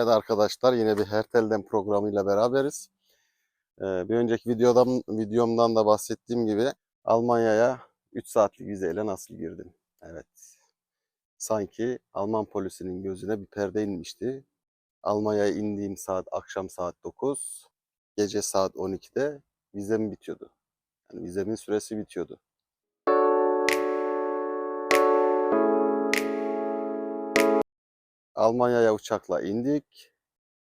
Evet arkadaşlar yine bir Hertel'den programıyla beraberiz. Ee, bir önceki videodan, videomdan da bahsettiğim gibi Almanya'ya 3 saatlik vizeyle nasıl girdim? Evet. Sanki Alman polisinin gözüne bir perde inmişti. Almanya'ya indiğim saat akşam saat 9, gece saat 12'de vizem bitiyordu. Yani vizemin süresi bitiyordu. Almanya'ya uçakla indik.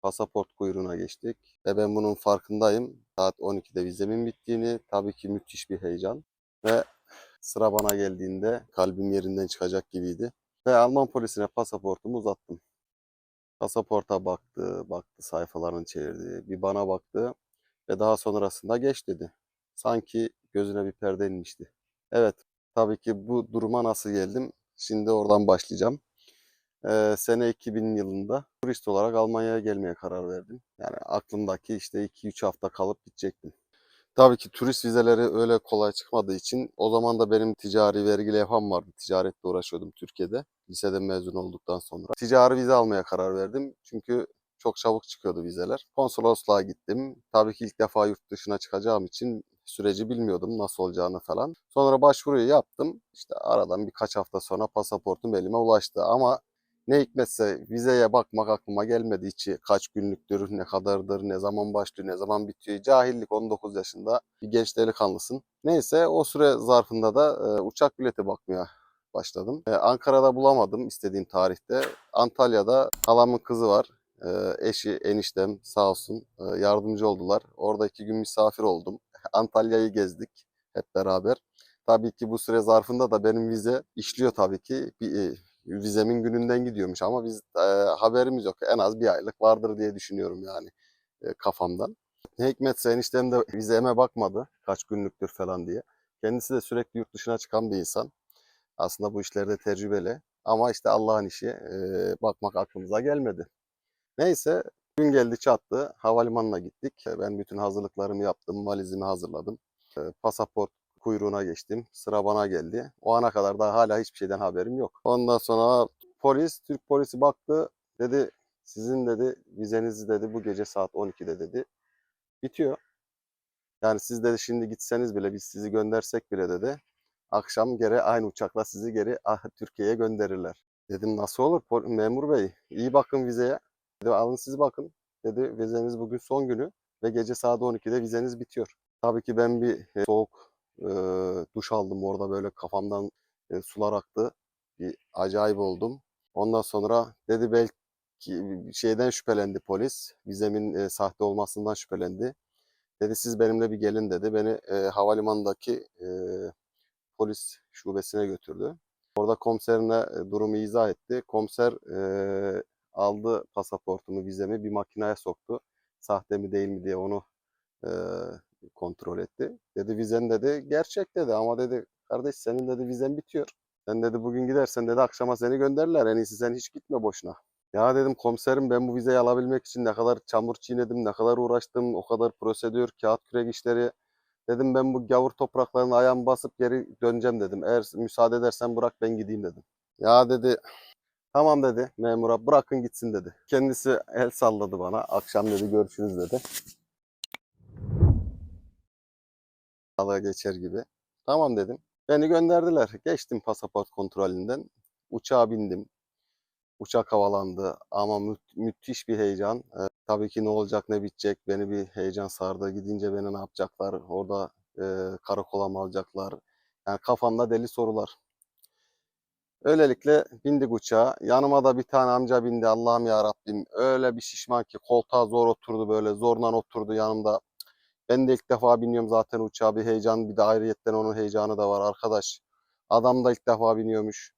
Pasaport kuyruğuna geçtik. Ve ben bunun farkındayım. Saat 12'de vizemin bittiğini. Tabii ki müthiş bir heyecan. Ve sıra bana geldiğinde kalbim yerinden çıkacak gibiydi. Ve Alman polisine pasaportumu uzattım. Pasaporta baktı, baktı sayfalarını çevirdi. Bir bana baktı ve daha sonrasında geç dedi. Sanki gözüne bir perde inmişti. Evet, tabii ki bu duruma nasıl geldim? Şimdi oradan başlayacağım. Ee, sene 2000 yılında turist olarak Almanya'ya gelmeye karar verdim. Yani aklımdaki işte 2-3 hafta kalıp gidecektim. Tabii ki turist vizeleri öyle kolay çıkmadığı için o zaman da benim ticari vergi levham vardı. Ticaretle uğraşıyordum Türkiye'de. Liseden mezun olduktan sonra. Ticari vize almaya karar verdim. Çünkü çok çabuk çıkıyordu vizeler. Konsolosluğa gittim. Tabii ki ilk defa yurt dışına çıkacağım için süreci bilmiyordum nasıl olacağını falan. Sonra başvuruyu yaptım. İşte aradan birkaç hafta sonra pasaportum elime ulaştı ama ne hikmetse vizeye bakmak aklıma gelmedi içi. Kaç günlüktür, ne kadardır, ne zaman başlıyor, ne zaman bitiyor. Cahillik 19 yaşında bir genç delikanlısın. Neyse o süre zarfında da e, uçak bileti bakmaya başladım. E, Ankara'da bulamadım istediğim tarihte. Antalya'da halamın kızı var. E, eşi, eniştem sağ olsun e, yardımcı oldular. Orada iki gün misafir oldum. Antalya'yı gezdik hep beraber. Tabii ki bu süre zarfında da benim vize işliyor tabii ki. Bir, e, vizemin gününden gidiyormuş ama biz e, haberimiz yok. En az bir aylık vardır diye düşünüyorum yani e, kafamdan. Hikmetse eniştem de vizeme bakmadı kaç günlüktür falan diye. Kendisi de sürekli yurt dışına çıkan bir insan. Aslında bu işlerde tecrübeli. Ama işte Allah'ın işi e, bakmak aklımıza gelmedi. Neyse gün geldi çattı. Havalimanına gittik. Ben bütün hazırlıklarımı yaptım. Valizimi hazırladım. E, pasaport kuyruğuna geçtim. Sıra bana geldi. O ana kadar da hala hiçbir şeyden haberim yok. Ondan sonra polis, Türk polisi baktı. Dedi sizin dedi vizenizi dedi bu gece saat 12'de dedi. Bitiyor. Yani siz dedi şimdi gitseniz bile biz sizi göndersek bile dedi. Akşam geri aynı uçakla sizi geri ah, Türkiye'ye gönderirler. Dedim nasıl olur memur bey? İyi bakın vizeye. Dedi alın siz bakın. Dedi vizeniz bugün son günü ve gece saat 12'de vizeniz bitiyor. Tabii ki ben bir e, soğuk e, duş aldım orada böyle kafamdan e, sular aktı. Bir acayip oldum. Ondan sonra dedi belki şeyden şüphelendi polis. Vizemin e, sahte olmasından şüphelendi. Dedi siz benimle bir gelin dedi. Beni e, havalimanındaki e, polis şubesine götürdü. Orada komiserine durumu izah etti. Komiser e, aldı pasaportumu, vizemi bir makineye soktu. Sahte mi değil mi diye onu e, kontrol etti. Dedi vizen dedi gerçek dedi ama dedi kardeş senin dedi vizen bitiyor. Sen dedi bugün gidersen dedi akşama seni gönderirler. En iyisi sen hiç gitme boşuna. Ya dedim komiserim ben bu vizeyi alabilmek için ne kadar çamur çiğnedim, ne kadar uğraştım, o kadar prosedür, kağıt kürek işleri. Dedim ben bu gavur topraklarına ayağımı basıp geri döneceğim dedim. Eğer müsaade edersen bırak ben gideyim dedim. Ya dedi tamam dedi memura bırakın gitsin dedi. Kendisi el salladı bana. Akşam dedi görüşürüz dedi. Sağlığa geçer gibi. Tamam dedim. Beni gönderdiler. Geçtim pasaport kontrolünden. Uçağa bindim. Uçak havalandı ama mü- müthiş bir heyecan. Ee, tabii ki ne olacak ne bitecek beni bir heyecan sardı. Gidince beni ne yapacaklar? Orada e, karakola mı alacaklar? Yani kafamda deli sorular. Öylelikle bindik uçağa. Yanıma da bir tane amca bindi. Allah'ım ya Rabbim. Öyle bir şişman ki koltuğa zor oturdu böyle. Zorla oturdu yanımda. Ben de ilk defa biniyorum zaten uçağa bir heyecan bir de ayrıyetten onun heyecanı da var arkadaş. Adam da ilk defa biniyormuş.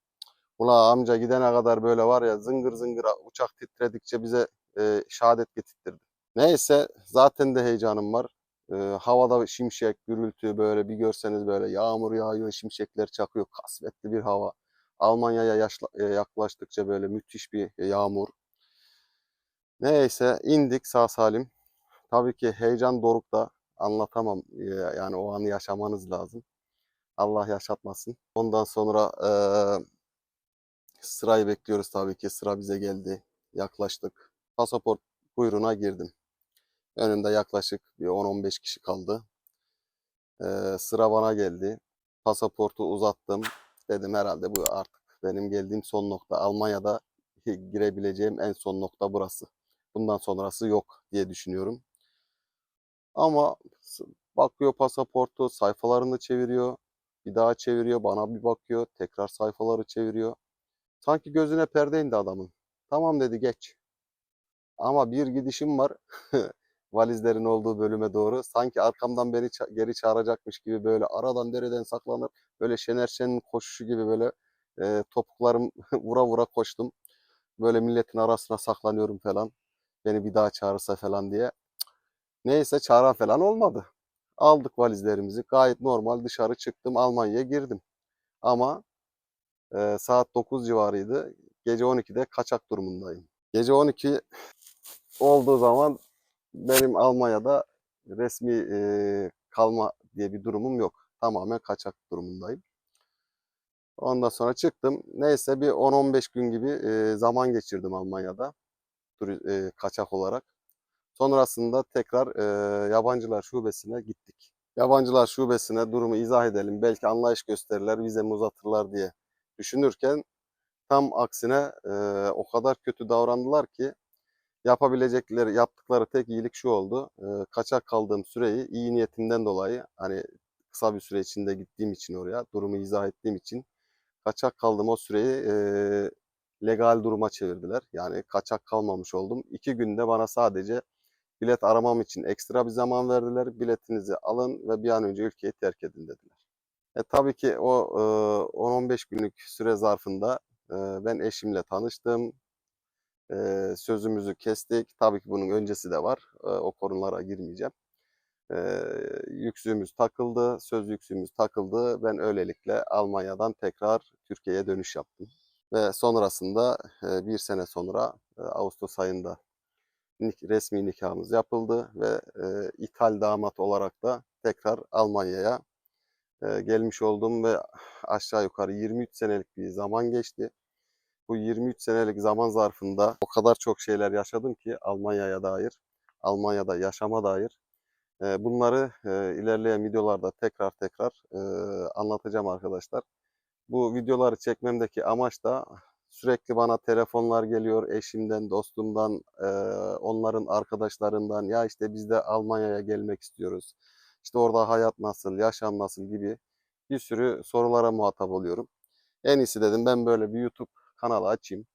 Ula amca gidene kadar böyle var ya zıngır zıngır uçak titredikçe bize e, şehadet getirtirdi. Neyse zaten de heyecanım var. E, havada şimşek, gürültü böyle bir görseniz böyle yağmur yağıyor, şimşekler çakıyor. Kasvetli bir hava. Almanya'ya e, yaklaştıkça böyle müthiş bir yağmur. Neyse indik sağ salim. Tabii ki heyecan dorukta anlatamam. Yani o anı yaşamanız lazım. Allah yaşatmasın. Ondan sonra eee, sırayı bekliyoruz tabii ki. Sıra bize geldi. Yaklaştık. pasaport kuyruğuna girdim. Önümde yaklaşık bir 10-15 kişi kaldı. Ee, sıra bana geldi. Pasaportu uzattım. Dedim herhalde bu artık benim geldiğim son nokta. Almanya'da girebileceğim en son nokta burası. Bundan sonrası yok diye düşünüyorum. Ama bakıyor pasaportu, sayfalarını çeviriyor. Bir daha çeviriyor, bana bir bakıyor, tekrar sayfaları çeviriyor. Sanki gözüne perde indi adamın. Tamam dedi geç. Ama bir gidişim var. Valizlerin olduğu bölüme doğru. Sanki arkamdan beni ça- geri çağıracakmış gibi böyle aradan dereden saklanır. Böyle Şener Şen'in koşuşu gibi böyle e, topuklarım vura vura koştum. Böyle milletin arasına saklanıyorum falan. Beni bir daha çağırırsa falan diye. Neyse çağıran falan olmadı. Aldık valizlerimizi. Gayet normal dışarı çıktım. Almanya'ya girdim. Ama e, saat 9 civarıydı. Gece 12'de kaçak durumundayım. Gece 12 olduğu zaman benim Almanya'da resmi e, kalma diye bir durumum yok. Tamamen kaçak durumundayım. Ondan sonra çıktım. Neyse bir 10-15 gün gibi e, zaman geçirdim Almanya'da e, kaçak olarak. Sonrasında tekrar e, yabancılar şubesine gittik. Yabancılar şubesine durumu izah edelim. Belki anlayış gösterirler, vizemi uzatırlar diye düşünürken tam aksine e, o kadar kötü davrandılar ki yapabilecekleri, yaptıkları tek iyilik şu oldu. E, kaçak kaldığım süreyi iyi niyetimden dolayı hani kısa bir süre içinde gittiğim için oraya, durumu izah ettiğim için kaçak kaldığım o süreyi e, legal duruma çevirdiler. Yani kaçak kalmamış oldum. İki günde bana sadece bilet aramam için ekstra bir zaman verdiler. Biletinizi alın ve bir an önce ülkeyi terk edin dediler. E, tabii ki o e, 10-15 günlük süre zarfında e, ben eşimle tanıştım. E, sözümüzü kestik. Tabii ki bunun öncesi de var. E, o konulara girmeyeceğim. E, yüksüğümüz takıldı, söz yüksüğümüz takıldı. Ben öylelikle Almanya'dan tekrar Türkiye'ye dönüş yaptım. Ve sonrasında e, bir sene sonra e, Ağustos ayında resmi nikahımız yapıldı ve e, ithal damat olarak da tekrar Almanya'ya e, gelmiş oldum ve aşağı yukarı 23 senelik bir zaman geçti. Bu 23 senelik zaman zarfında o kadar çok şeyler yaşadım ki Almanya'ya dair, Almanya'da yaşama dair. E, bunları e, ilerleyen videolarda tekrar tekrar e, anlatacağım arkadaşlar. Bu videoları çekmemdeki amaç da sürekli bana telefonlar geliyor eşimden, dostumdan, e, onların arkadaşlarından. Ya işte biz de Almanya'ya gelmek istiyoruz. İşte orada hayat nasıl, yaşam nasıl gibi bir sürü sorulara muhatap oluyorum. En iyisi dedim ben böyle bir YouTube kanalı açayım.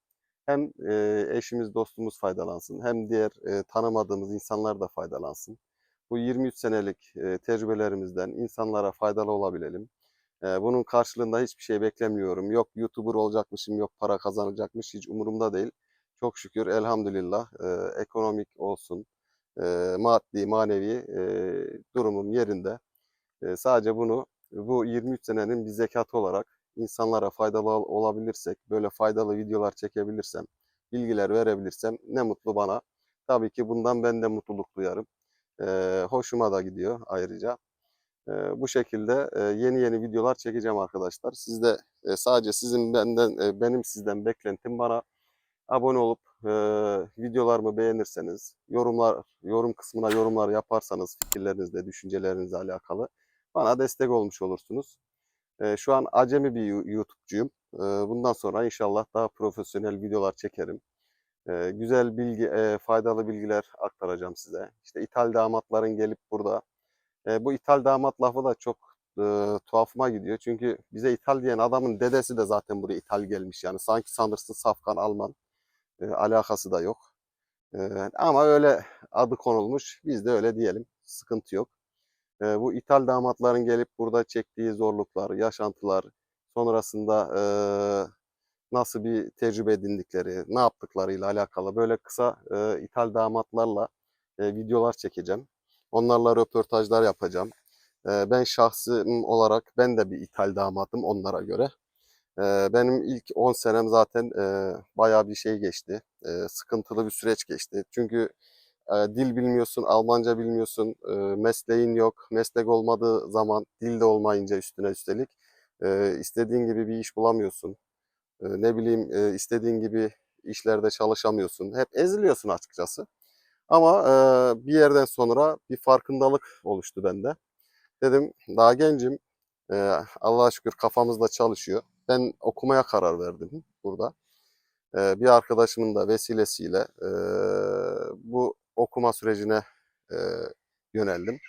Hem e, eşimiz, dostumuz faydalansın, hem diğer e, tanımadığımız insanlar da faydalansın. Bu 23 senelik e, tecrübelerimizden insanlara faydalı olabilelim. E, bunun karşılığında hiçbir şey beklemiyorum. Yok YouTuber olacakmışım, yok para kazanacakmış hiç umurumda değil. Çok şükür elhamdülillah e, ekonomik olsun, e, maddi, manevi e, durumum yerinde. E, sadece bunu bu 23 senenin bir zekatı olarak insanlara faydalı ol- olabilirsek, böyle faydalı videolar çekebilirsem, bilgiler verebilirsem ne mutlu bana. Tabii ki bundan ben de mutluluk duyarım. E, hoşuma da gidiyor ayrıca. Bu şekilde yeni yeni videolar çekeceğim arkadaşlar. Siz de sadece sizin benden benim sizden beklentim bana abone olup videolarımı beğenirseniz, yorumlar yorum kısmına yorumlar yaparsanız fikirlerinizle, düşüncelerinizle alakalı bana destek olmuş olursunuz. Şu an acemi bir Yu- YouTube'cuyum. Bundan sonra inşallah daha profesyonel videolar çekerim. Güzel bilgi, faydalı bilgiler aktaracağım size. İşte ithal damatların gelip burada e, bu ithal damat lafı da çok e, tuhafıma gidiyor. Çünkü bize ithal diyen adamın dedesi de zaten buraya ithal gelmiş. Yani sanki sanırsın safkan Alman. E, alakası da yok. E, ama öyle adı konulmuş. Biz de öyle diyelim. Sıkıntı yok. E, bu ithal damatların gelip burada çektiği zorluklar, yaşantılar, sonrasında e, nasıl bir tecrübe edindikleri, ne yaptıklarıyla alakalı böyle kısa e, ithal damatlarla e, videolar çekeceğim. Onlarla röportajlar yapacağım. E, ben şahsım olarak ben de bir ithal damatım onlara göre. E, benim ilk 10 senem zaten e, bayağı bir şey geçti. E, sıkıntılı bir süreç geçti. Çünkü e, dil bilmiyorsun, Almanca bilmiyorsun, e, mesleğin yok. Meslek olmadığı zaman dil de olmayınca üstüne üstelik e, istediğin gibi bir iş bulamıyorsun. Ne bileyim istediğin gibi işlerde çalışamıyorsun. Hep eziliyorsun açıkçası. Ama e, bir yerden sonra bir farkındalık oluştu bende. Dedim daha gencim. E, Allah'a şükür kafamızda çalışıyor. Ben okumaya karar verdim burada. E, bir arkadaşımın da vesilesiyle e, bu okuma sürecine e, yöneldim.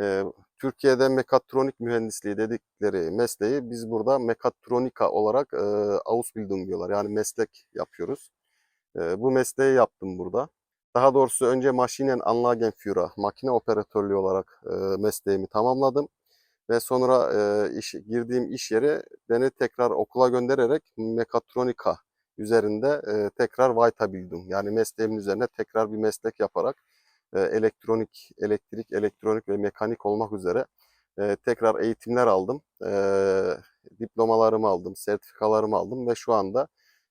E, Türkiye'de mekatronik mühendisliği dedikleri mesleği biz burada mekatronika olarak e, Ausbildung diyorlar. Yani meslek yapıyoruz. E, bu mesleği yaptım burada. Daha doğrusu önce Maschinen Anlagenführer, makine operatörlüğü olarak e, mesleğimi tamamladım. Ve sonra e, iş, girdiğim iş yeri beni tekrar okula göndererek mekatronika üzerinde e, tekrar Weiterbildung yani mesleğimin üzerine tekrar bir meslek yaparak e, elektronik, elektrik, elektronik ve mekanik olmak üzere e, tekrar eğitimler aldım. E, diplomalarımı aldım, sertifikalarımı aldım ve şu anda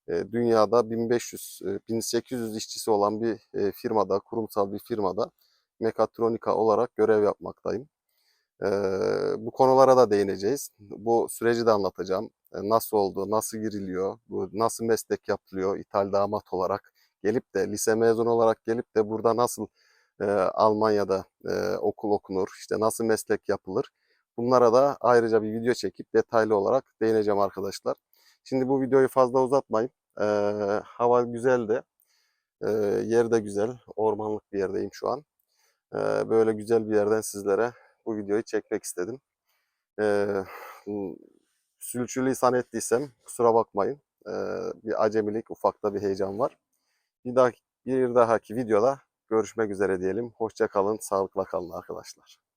dünyada 1500, e, 1800 işçisi olan bir firmada, kurumsal bir firmada mekatronika olarak görev yapmaktayım. Bu konulara da değineceğiz. Bu süreci de anlatacağım. Nasıl oldu, nasıl giriliyor, nasıl meslek yapılıyor İthal damat olarak gelip de lise mezunu olarak gelip de burada nasıl Almanya'da okul okunur, işte nasıl meslek yapılır. Bunlara da ayrıca bir video çekip detaylı olarak değineceğim arkadaşlar. Şimdi bu videoyu fazla uzatmayayım. E, hava güzel de, e, yer de güzel, ormanlık bir yerdeyim şu an. E, böyle güzel bir yerden sizlere bu videoyu çekmek istedim. E, sülçülisan ettiysem kusura bakmayın. E, bir acemilik, ufakta bir heyecan var. Bir dahaki, bir dahaki videoda görüşmek üzere diyelim. Hoşça kalın, sağlıkla kalın arkadaşlar.